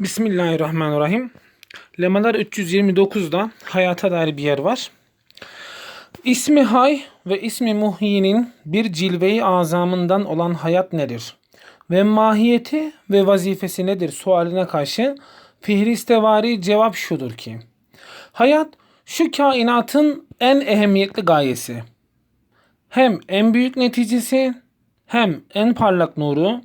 Bismillahirrahmanirrahim. Lemalar 329'da hayata dair bir yer var. İsmi Hay ve ismi Muhyi'nin bir cilve-i azamından olan hayat nedir? Ve mahiyeti ve vazifesi nedir sualine karşı Fihristevari cevap şudur ki Hayat şu kainatın en ehemmiyetli gayesi. Hem en büyük neticesi, hem en parlak nuru,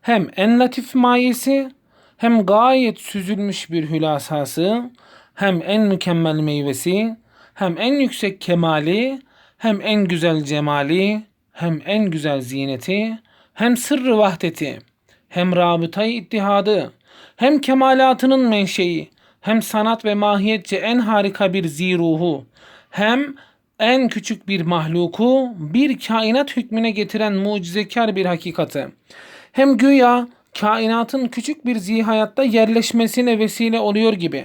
hem en latif mayesi, hem gayet süzülmüş bir hülasası, hem en mükemmel meyvesi, hem en yüksek kemali, hem en güzel cemali, hem en güzel zineti, hem sırrı vahdeti, hem rabıtayı ittihadı, hem kemalatının menşei, hem sanat ve mahiyetçe en harika bir ziruhu, hem en küçük bir mahluku bir kainat hükmüne getiren mucizekar bir hakikati. Hem güya kainatın küçük bir zihayatta yerleşmesine vesile oluyor gibi.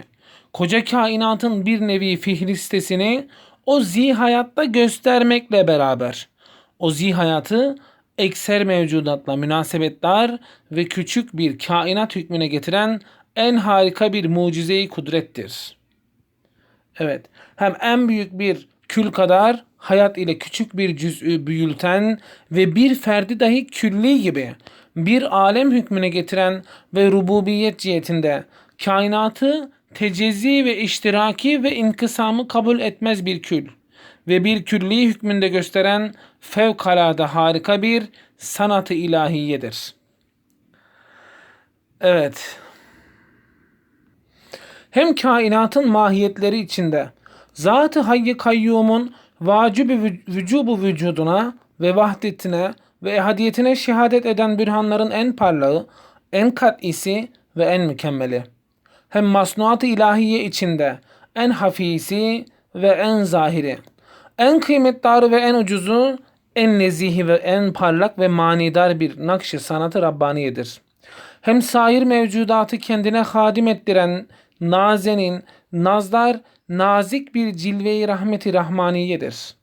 Koca kainatın bir nevi fihristesini o zihayatta göstermekle beraber o zihayatı ekser mevcudatla münasebetler ve küçük bir kainat hükmüne getiren en harika bir mucizeyi kudrettir. Evet. Hem en büyük bir kül kadar hayat ile küçük bir cüz'ü büyülten ve bir ferdi dahi külli gibi bir alem hükmüne getiren ve rububiyet cihetinde kainatı tecezzi ve iştiraki ve inkısamı kabul etmez bir kül ve bir külli hükmünde gösteren fevkalade harika bir sanatı ilahiyedir. Evet. Hem kainatın mahiyetleri içinde Zat-ı Hayy Kayyum'un vacibi vücubu vücuduna ve vahdetine ve ehadiyetine şehadet eden bürhanların en parlağı, en kat'isi ve en mükemmeli. Hem masnuat-ı ilahiye içinde en hafisi ve en zahiri, en kıymetdarı ve en ucuzu, en nezihi ve en parlak ve manidar bir nakş-ı sanatı Rabbaniyedir. Hem sair mevcudatı kendine hadim ettiren nazenin, nazdar, nazik bir cilve-i rahmeti rahmaniyedir.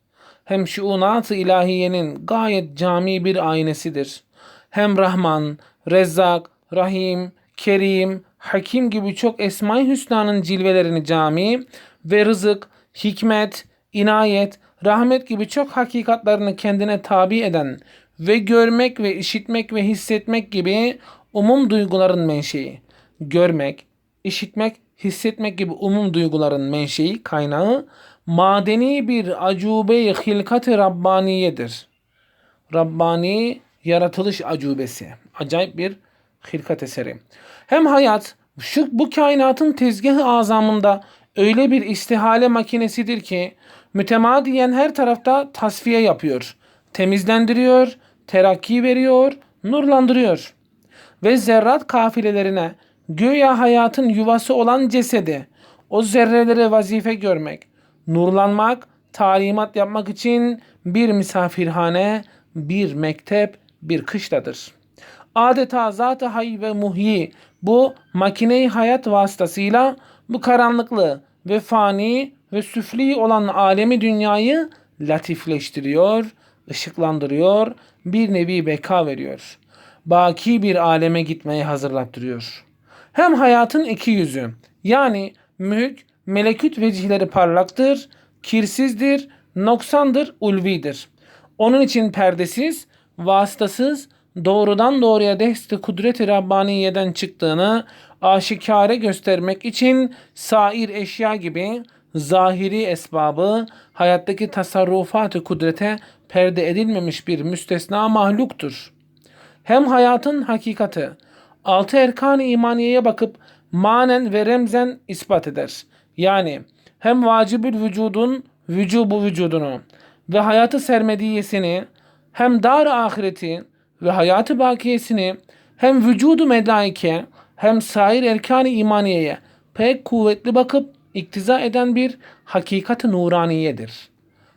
Hem şuunat-ı ilahiyenin gayet cami bir aynesidir. Hem Rahman, Rezzak, Rahim, Kerim, Hakim gibi çok Esma-i Hüsna'nın cilvelerini cami ve rızık, hikmet, inayet, rahmet gibi çok hakikatlarını kendine tabi eden ve görmek ve işitmek ve hissetmek gibi umum duyguların menşei. Görmek, işitmek, hissetmek gibi umum duyguların menşei, kaynağı madeni bir acube-i hilkat-ı Rabbaniyedir. Rabbani yaratılış acubesi. Acayip bir hilkat eseri. Hem hayat şu bu kainatın tezgahı azamında öyle bir istihale makinesidir ki mütemadiyen her tarafta tasfiye yapıyor. Temizlendiriyor, terakki veriyor, nurlandırıyor. Ve zerrat kafilelerine göya hayatın yuvası olan cesedi, o zerrelere vazife görmek, nurlanmak, talimat yapmak için bir misafirhane, bir mektep, bir kışladır. Adeta zat-ı hay ve muhyi bu makine hayat vasıtasıyla bu karanlıklı ve fani ve süfli olan alemi dünyayı latifleştiriyor, ışıklandırıyor, bir nevi beka veriyor. Baki bir aleme gitmeye hazırlattırıyor. Hem hayatın iki yüzü yani mülk, meleküt vecihleri parlaktır, kirsizdir, noksandır, ulvidir. Onun için perdesiz, vasıtasız, doğrudan doğruya dehst-i kudret-i Rabbaniye'den çıktığını aşikare göstermek için sair eşya gibi zahiri esbabı hayattaki tasarrufat-ı kudrete perde edilmemiş bir müstesna mahluktur. Hem hayatın hakikati, altı erkan-ı imaniyeye bakıp manen ve remzen ispat eder. Yani hem vacibül vücudun vücubu vücudunu ve hayatı sermediyesini hem dar ahireti ve hayatı bakiyesini hem vücudu melaike hem sair erkan-ı imaniyeye pek kuvvetli bakıp iktiza eden bir hakikat-ı nuraniyedir.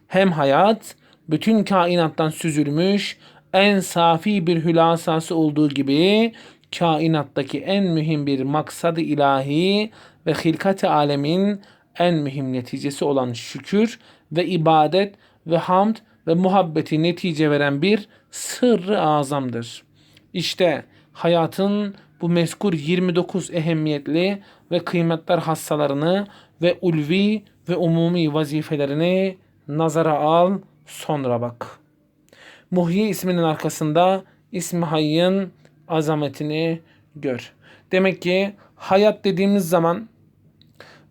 Hem hayat bütün kainattan süzülmüş en safi bir hülasası olduğu gibi kainattaki en mühim bir maksadı ilahi ve hilkat-ı alemin en mühim neticesi olan şükür ve ibadet ve hamd ve muhabbeti netice veren bir sırrı azamdır. İşte hayatın bu mezkur 29 ehemmiyetli ve kıymetler hassalarını ve ulvi ve umumi vazifelerini nazara al sonra bak. Muhyi isminin arkasında ismi hayyın azametini gör. Demek ki hayat dediğimiz zaman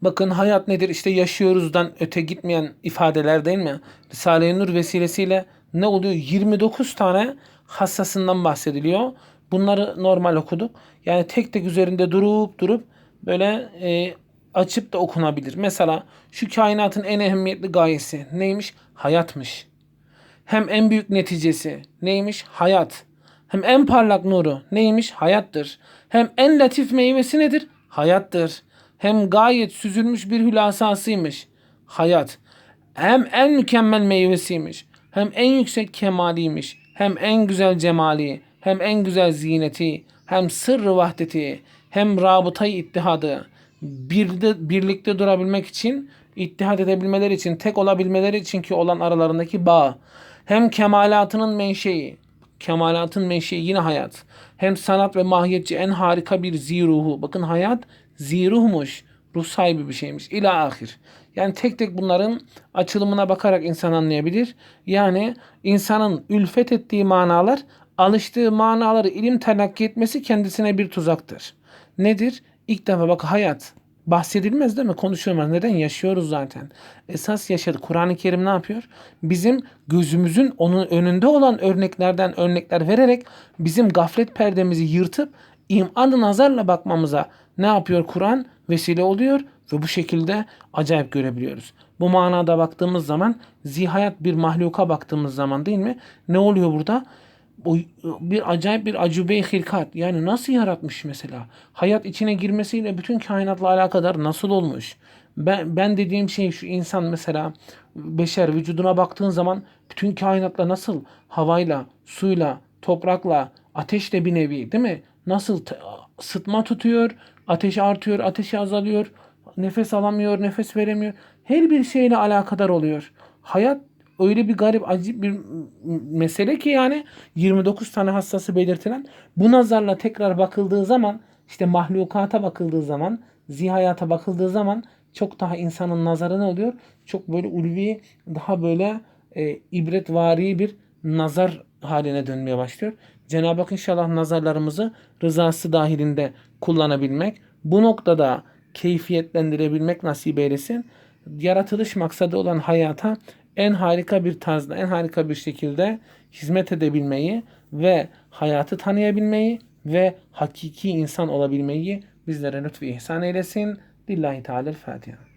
bakın hayat nedir? İşte yaşıyoruzdan öte gitmeyen ifadeler değil mi? Risale-i Nur vesilesiyle ne oluyor? 29 tane hassasından bahsediliyor. Bunları normal okuduk. Yani tek tek üzerinde durup durup böyle e, açıp da okunabilir. Mesela şu kainatın en ehemmiyetli gayesi neymiş? Hayatmış. Hem en büyük neticesi neymiş? Hayat. Hem en parlak nuru neymiş? Hayattır. Hem en latif meyvesi nedir? Hayattır. Hem gayet süzülmüş bir hülasasıymış. Hayat. Hem en mükemmel meyvesiymiş. Hem en yüksek kemaliymiş. Hem en güzel cemali. Hem en güzel zineti. Hem sırrı vahdeti. Hem rabıtayı ittihadı. Birde, birlikte durabilmek için, ittihad edebilmeleri için, tek olabilmeleri için ki olan aralarındaki bağ. Hem kemalatının menşei, kemalatın menşei yine hayat. Hem sanat ve mahiyetçi en harika bir ziruhu. Bakın hayat ziruhmuş. Ruh sahibi bir şeymiş. İla ahir. Yani tek tek bunların açılımına bakarak insan anlayabilir. Yani insanın ülfet ettiği manalar, alıştığı manaları ilim telakki etmesi kendisine bir tuzaktır. Nedir? İlk defa bak hayat. Bahsedilmez değil mi? Konuşuyoruz. Neden? Yaşıyoruz zaten. Esas yaşadı. Kur'an-ı Kerim ne yapıyor? Bizim gözümüzün onun önünde olan örneklerden örnekler vererek bizim gaflet perdemizi yırtıp imanı nazarla bakmamıza ne yapıyor Kur'an? Vesile oluyor ve bu şekilde acayip görebiliyoruz. Bu manada baktığımız zaman zihayat bir mahluka baktığımız zaman değil mi? Ne oluyor burada? Bu bir acayip bir acube hilkat. Yani nasıl yaratmış mesela? Hayat içine girmesiyle bütün kainatla alakadar nasıl olmuş? Ben, ben dediğim şey şu insan mesela beşer vücuduna baktığın zaman bütün kainatla nasıl havayla, suyla, toprakla, ateşle bir nevi değil mi? Nasıl sıtma tutuyor, ateş artıyor, ateşi azalıyor, nefes alamıyor, nefes veremiyor. Her bir şeyle alakadar oluyor. Hayat öyle bir garip acı bir mesele ki yani 29 tane hastası belirtilen bu nazarla tekrar bakıldığı zaman işte mahlukata bakıldığı zaman zihayata bakıldığı zaman çok daha insanın nazarı ne oluyor? Çok böyle ulvi daha böyle e, ibretvari bir nazar haline dönmeye başlıyor. Cenab-ı Hak inşallah nazarlarımızı rızası dahilinde kullanabilmek, bu noktada keyfiyetlendirebilmek nasip eylesin. Yaratılış maksadı olan hayata en harika bir tarzda, en harika bir şekilde hizmet edebilmeyi ve hayatı tanıyabilmeyi ve hakiki insan olabilmeyi bizlere lütfu ihsan eylesin. Lillahi Teala Fatiha.